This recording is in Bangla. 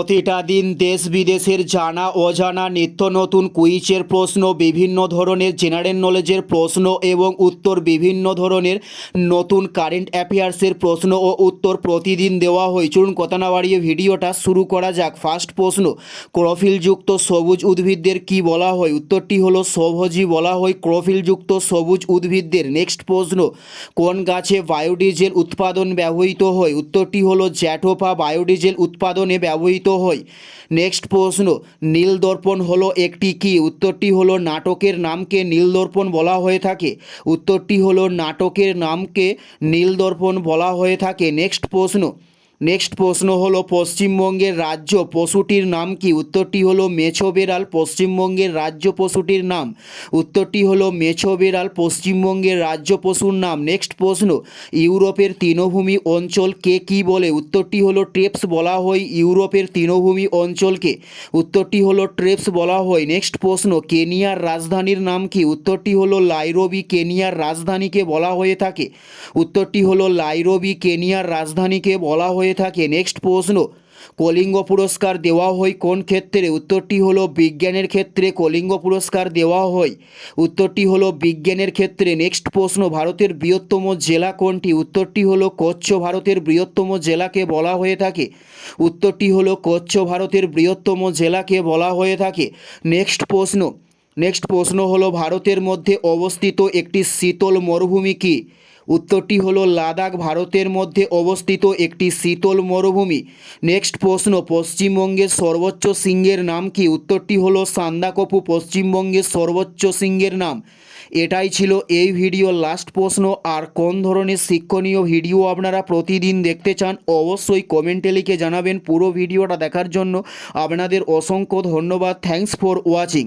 প্রতিটা দিন দেশ বিদেশের জানা অজানা নিত্য নতুন কুইজের প্রশ্ন, বিভিন্ন ধরনের জেনারেল নলেজের প্রশ্ন এবং উত্তর, বিভিন্ন ধরনের নতুন কারেন্ট অ্যাফেয়ার্সের প্রশ্ন ও উত্তর প্রতিদিন দেওয়া হয়। চলুন কথা না বাড়িয়ে ভিডিওটা শুরু করা যাক। ফার্স্ট প্রশ্ন, ক্রোফিলযুক্ত সবুজ উদ্ভিদদের কি বলা হয়? উত্তরটি হলো সবজি বলা হয় ক্রোফিলযুক্ত সবুজ উদ্ভিদদের। নেক্সট প্রশ্ন, কোন গাছে বায়োডিজেল উৎপাদন ব্যবহৃত হয়? উত্তরটি হলো জ্যাঠোফা বায়োডিজেল উৎপাদনে ব্যবহৃত হয় নেক্সট প্রশ্ন, নীলদর্পণ হলো একটি কি? উত্তরটি হলো নাটকের নামকে নীলদর্পণ বলা হয়ে থাকে। উত্তরটি হলো নাটকের নামকে নীলদর্পণ বলা হয়ে থাকে। নেক্সট প্রশ্ন নেক্সট প্রশ্ন হলো, পশ্চিমবঙ্গের রাজ্য পশুটির নাম কি? উত্তরটি হলো, মেছো বেড়াল, পশ্চিমবঙ্গের রাজ্য পশুটির নাম। উত্তরটি হলো, মেছো বেড়াল, পশ্চিমবঙ্গের রাজ্য পশুর নাম। নেক্সট প্রশ্ন, ইউরোপের তৃণভূমি অঞ্চলকে কি বলে? উত্তরটি হলো, ট্রেপস বলা হয় ইউরোপের তৃণভূমি অঞ্চলকে। উত্তরটি হলো, ট্রেপস বলা হয়। নেক্সট প্রশ্ন, কেনিয়ার রাজধানীর নাম কি? উত্তরটি হলো, লাইরোবি, কেনিয়ার রাজধানীকে বলা হয়ে থাকে। উত্তরটি হলো, লাইরোবি, কেনিয়ার রাজধানীকে বলা হয়ে থাকে নেক্সট প্রশ্ন। কলিঙ্গ পুরস্কার দেওয়া হয় কোন ক্ষেত্রে? উত্তরটি হলো বিজ্ঞানের ক্ষেত্রে কলিঙ্গ পুরস্কার দেওয়া হয়। উত্তরটি হলো বিজ্ঞানের ক্ষেত্রে। নেক্সট প্রশ্ন, ভারতের বৃহত্তম জেলা কোনটি? উত্তরটি হলো কচ্ছ ভারতের বৃহত্তম জেলাকে বলা হয়ে থাকে। উত্তরটি হলো কচ্ছ ভারতের বৃহত্তম জেলাকে বলা হয়ে থাকে। নেক্সট প্রশ্ন নেক্সট প্রশ্ন হলো, ভারতের মধ্যে অবস্থিত একটি শীতল মরুভূমি কি? উত্তরটি হলো, লাদাখ, ভারতের মধ্যে অবস্থিত একটি শীতল মরুভূমি। নেক্সট প্রশ্ন, পশ্চিমবঙ্গের সর্বোচ্চ সিংহের নাম কি? উত্তরটি হলো, সান্দাকপু, পশ্চিমবঙ্গের সর্বোচ্চ সিংহের নাম। এটাই ছিল এই ভিডিও লাস্ট প্রশ্ন। আর কোন ধরনের শিক্ষণীয় ভিডিও আপনারা প্রতিদিন দেখতে চান, অবশ্যই কমেন্টে লিখে জানাবেন পুরো ভিডিওটা দেখার জন্য। আপনাদের অসংখ্য ধন্যবাদ। Thanks for watching